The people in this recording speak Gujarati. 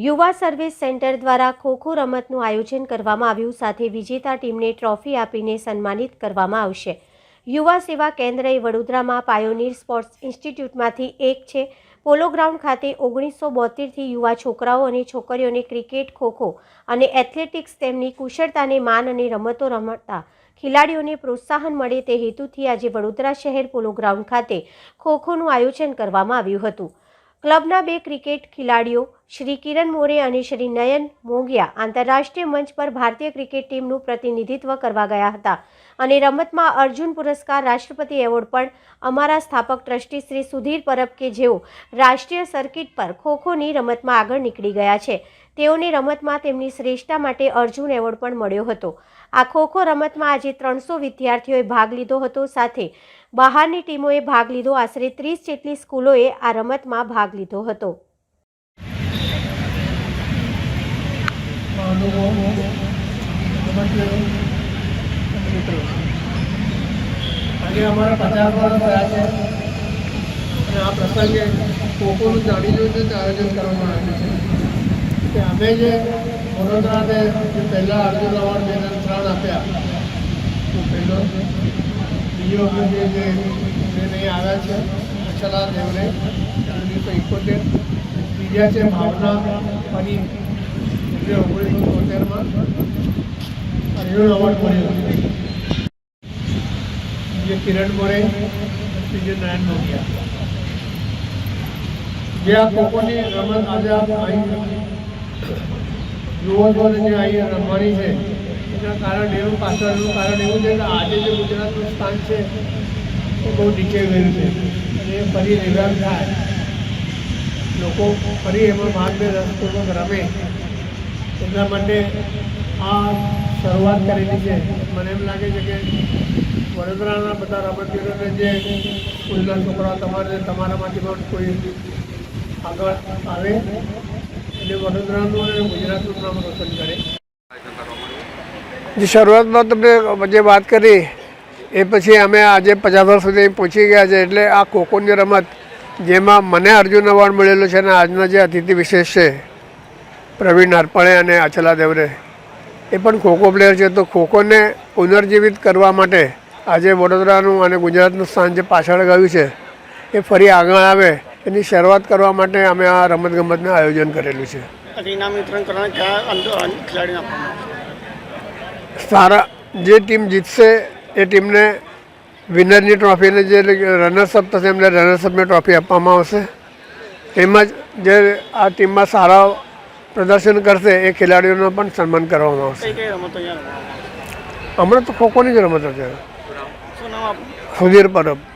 યુવા સર્વિસ સેન્ટર દ્વારા ખોખો રમતનું આયોજન કરવામાં આવ્યું, સાથે વિજેતા ટીમને ટ્રોફી આપીને સન્માનિત કરવામાં આવશે. યુવા સેવા કેન્દ્ર એ વડોદરામાં પાયોનીર સ્પોર્ટ્સ ઇન્સ્ટિટ્યૂટમાંથી એક છે. પોલો ગ્રાઉન્ડ ખાતે ઓગણીસો બોતેરથી યુવા છોકરાઓ અને છોકરીઓને ક્રિકેટ, ખોખો અને એથ્લેટિક્સ તેમની કુશળતાને માન અને રમતો રમતા ખેલાડીઓને પ્રોત્સાહન મળે તે હેતુથી આજે વડોદરા શહેર પોલો ગ્રાઉન્ડ ખાતે ખોખોનું આયોજન કરવામાં આવ્યું હતું. ક્લબના બે ક્રિકેટ ખેલાડીઓ, શ્રી કિરણ મોરે અને શ્રી નયન મોંગિયા આંતરરાષ્ટ્રીય મંચ પર ભારતીય ક્રિકેટ ટીમનું પ્રતિનિધિત્વ કરવા ગયા હતા. અને રમતમાં અર્જુન પુરસ્કાર, રાષ્ટ્રપતિ એવોર્ડ પણ અમારા સ્થાપક ટ્રસ્ટી શ્રી સુધીર પરબ કે જેઓ રાષ્ટ્રીય સર્કિટ પર ખોખોની રમતમાં આગળ નીકળી ગયા છે. તેઓને રમતમાં તેમની શ્રેષ્ઠતા માટે અર્જુન એવોર્ડ પણ મળ્યો હતો. આ ખોખો રમતમાં આજે ત્રણસો વિદ્યાર્થીઓએ ભાગ લીધો હતો. સાથે બહારની ટીમોએ ભાગ લીધો. આશરે ત્રીસ જેટલી સ્કૂલોએ આ રમતમાં ભાગ લીધો હતો. આજે અમારા પચાસ વર્ષ થયા છે. આયોજન કરવામાં આવ્યું છે. કે અમે જે વડોદરાને જે પહેલાં અર્જુન એવોર્ડ બે હજાર ત્રણ આપ્યા, તો પહેલો બીજો વખત જે નહીં આવ્યા છે, અચલા દેવને ઓગણીસો એકોતેર, ત્રીજા છે ભાવના ફરી એટલે ઓગણીસો તોતેરમાં અર્જુન એવોર્ડ મળ્યો. જે કિરણ મોરે બીજું નારાયણ મોગિયા જે આ કોકોની રમત આજે આપ છો જે અહીં રમવાની છે. એના કારણ એવું, પાછળનું કારણ એવું છે કે આજે જે ગુજરાતનું સ્થાન છે, એ બહુ નીચે ગયું છે. અને એ ફરી રિવાઇવ થાય. લોકો ફરી એમાં લે રસપૂર્વક રમે. એટલા માટે આ શરૂઆત કરેલી છે. મને એમ લાગે છે કે વડોદરાના બધા રમતવીરોને જે સ્કૂલના છોકરાઓ તમારે, તમારામાંથી પણ કોઈ આગળ આવે. વડોદરાનું ગુજરાતનું નામ જે શરૂઆતમાં તમને જે વાત કરી, એ પછી અમે આજે પચાસ વર્ષ સુધી પહોંચી ગયા છે. એટલે આ ખોખોની રમત, જેમાં મને અર્જુન એવોર્ડ મળેલો છે અને આજના જે અતિથિ વિશેષ છે, પ્રવીણ અર્પણે અને અચલા દેવરે, એ પણ ખોખો પ્લેયર છે. તો ખોખોને પુનર્જીવિત કરવા માટે આજે વડોદરાનું અને ગુજરાતનું સ્થાન જે પાછળ ગયું છે, એ ફરી આગળ આવે. એની શરૂઆત કરવા માટે અમે આ રમતગમતનું આયોજન કરેલું છે. સારા જે ટીમ જીતશે એ ટીમને વિનરની ટ્રોફીને જે રનર્સઅપ થશે એમને રનર્સઅપની ટ્રોફી આપવામાં આવશે. તેમજ જે આ ટીમમાં સારા પ્રદર્શન કરશે એ ખેલાડીઓનો પણ સન્માન કરવામાં આવશે? હમણાં તો ખોખોની જ રમત છે. શું સુધીર પરબ.